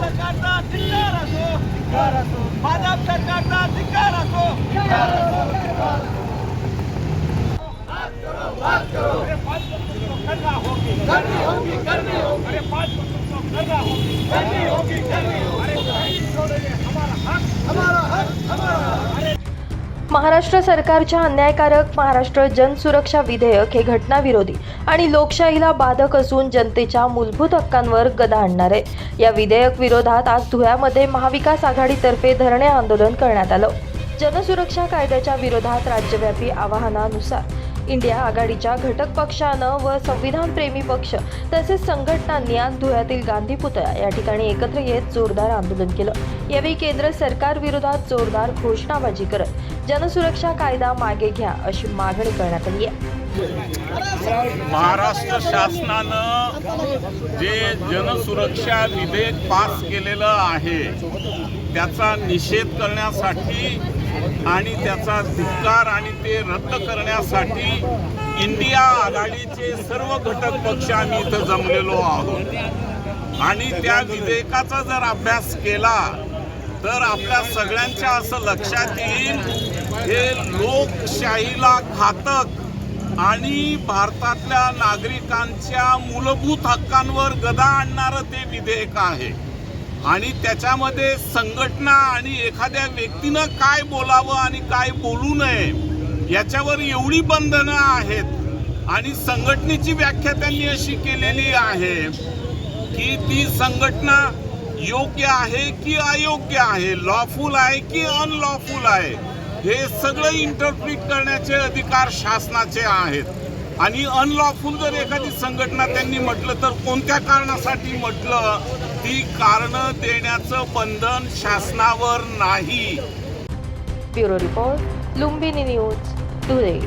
सरकारचा धिक्कार असो. भाजप सरकारचा धिक्कार असो. अरे पाच करना होगी. करनी होगी करनी होगी. अरे पाँच करना होगी. करनी होगी करनी महाराष्ट्र सरकारच्या अन्यायकारक महाराष्ट्र जनसुरक्षा विधेयक हे घटनाविरोधी आणि लोकशाहीला बाधक असून जनतेच्या मूलभूत हक्कांवर गदा आणणार आहे. या विधेयक विरोधात आज धुळ्यामध्ये महाविकास आघाडीतर्फे धरणे आंदोलन करण्यात आलं. जनसुरक्षा कायद्याच्या विरोधात राज्यव्यापी आवाहनानुसार इंडिया आघाडीच्या घटक पक्षानं व संविधानप्रेमी पक्ष तसेच संघटनांनी आज धुळ्यातील गांधी पुतळा या ठिकाणी एकत्र येत जोरदार आंदोलन केलं. यावेळी केंद्र सरकार विरोधात जोरदार घोषणाबाजी करत जनसुरक्षा कायदा मागे घ्या अशी मागणी करण्यात आली आहे. महाराष्ट्र शासनानं जे जनसुरक्षा विधेयक पास केलेलं आहे त्याचा निषेध करण्यासाठी आणि त्याचा धिक्कार आणि ते रद्द करण्यासाठी इंडिया आघाडीचे सर्व घटक पक्ष आम्ही इथं जमलेलो आहोत. आणि त्या विधेयकाचा जर अभ्यास केला तर आपल्या सगळ्यांच्या असं लक्षात येईल हे लोकशाहीला घातक आणि भारतातल्या नागरिकांच्या मूलभूत हक्कांवर गदा आणणारं ते विधेयक आहे. आणि त्याच्यामध्ये संघटना आणि एखाद्या व्यक्तीनं काय बोलावं आणि काय बोलू नये याच्यावर एवढी बंधनं आहेत आणि संघटनेची व्याख्या त्यांनी अशी केलेली आहे की ती संघटना योग्य आहे की अयोग्य आहे लॉफुल आहे की अनलॉफुल आहे हे सगळं इंटरप्रिट करण्याचे अधिकार शासनाचे आहेत. आणि अनलॉफुल जर एखादी संघटना त्यांनी म्हटलं तर कोणत्या कारणासाठी म्हटलं? ती कारणं देण्याचं बंधन शासनावर नाही. Bureau report Lumbini news Dhule.